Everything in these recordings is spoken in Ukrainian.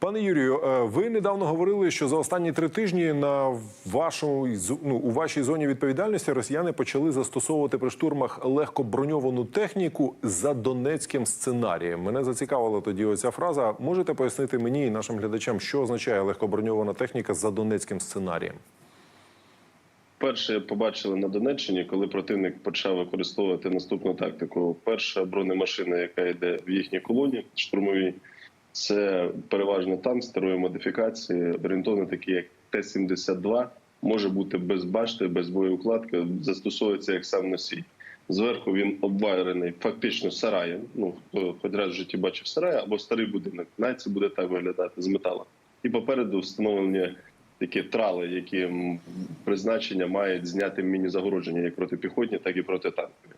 Пане Юрію, е, ви недавно говорили, що за останні три тижні на вашому з- ну, у вашій зоні відповідальності росіяни почали застосовувати при штурмах легко броньовану техніку за донецьким сценарієм. Мене зацікавила тоді оця фраза. Можете пояснити мені і нашим глядачам, що означає легкоброньована техніка за донецьким сценарієм? Перше побачили на Донеччині, коли противник почав використовувати наступну тактику. Перша бронемашина, яка йде в їхній колоні штурмовій, це переважно танк старої модифікації, орієнтовно такі як Т-72, може бути без башти, без боєукладки, застосовується як сам носій. Зверху він обварений фактично сараєм. Ну хто хоч раз в житті бачив сарай або старий будинок, навіть це буде так виглядати з металу. І попереду встановлені такі трали, які призначення мають зняти міні-загородження як протипіхотні, так і протитанкові.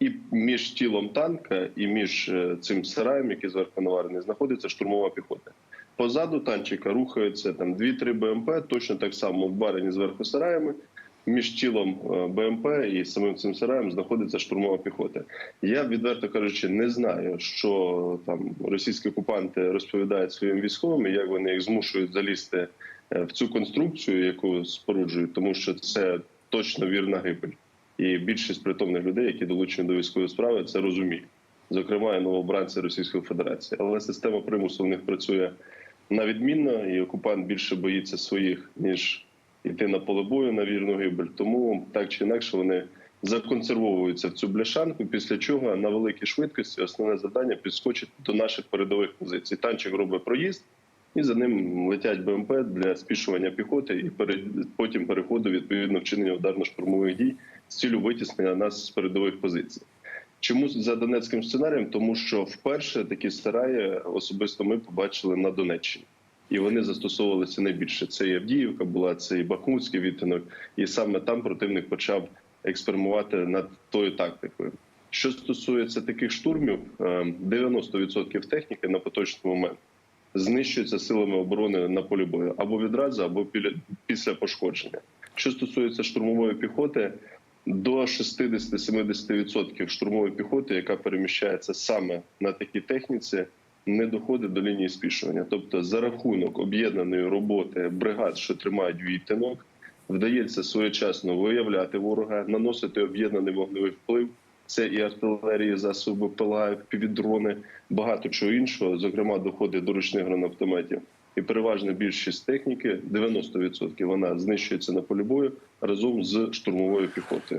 І між тілом танка і між е, цим сараєм, який зверху наварений, знаходиться штурмова піхота. Позаду танчика рухаються там 2-3 БМП, точно так само обварені зверху сараями. Між тілом е, БМП і самим цим сараєм знаходиться штурмова піхота. Я відверто кажучи, не знаю, що там російські окупанти розповідають своїм військовим, і як вони їх змушують залізти е, в цю конструкцію, яку споруджують, тому що це точно вірна гибель. І більшість притомних людей, які долучені до військової справи, це розуміють. Зокрема, і новобранці Російської Федерації. Але система примусу в них працює на відмінно, і окупант більше боїться своїх ніж йти на поле бою на вірну гибель. Тому так чи інакше вони законсервовуються в цю бляшанку. Після чого на великій швидкості основне завдання підскочити до наших передових позицій. Танчик робить проїзд, і за ним летять БМП для спішування піхоти, і потім переходу відповідно вчинення ударно-штурмових дій з цілю витіснення нас з передових позицій. Чому за донецьким сценарієм? Тому що вперше такі сараї особисто ми побачили на Донеччині. І вони застосовувалися найбільше. Це і Авдіївка була, це і Бахмутський відтинок, і саме там противник почав експеримувати над тою тактикою. Що стосується таких штурмів, е, 90% техніки на поточний момент знищується силами оборони на полі бою або відразу, або після пошкодження. Що стосується штурмової піхоти, до 60-70% штурмової піхоти, яка переміщається саме на такій техніці, не доходить до лінії спішування. Тобто, за рахунок об'єднаної роботи бригад, що тримають відтинок, вдається своєчасно виявляти ворога, наносити об'єднаний вогневий вплив. Це і артилерії, засоби ПЛА, півдрони, багато чого іншого, зокрема, доходить до ручних гранатометів. І переважна більшість техніки, 90%, вона знищується на полі бою разом з штурмовою піхотою.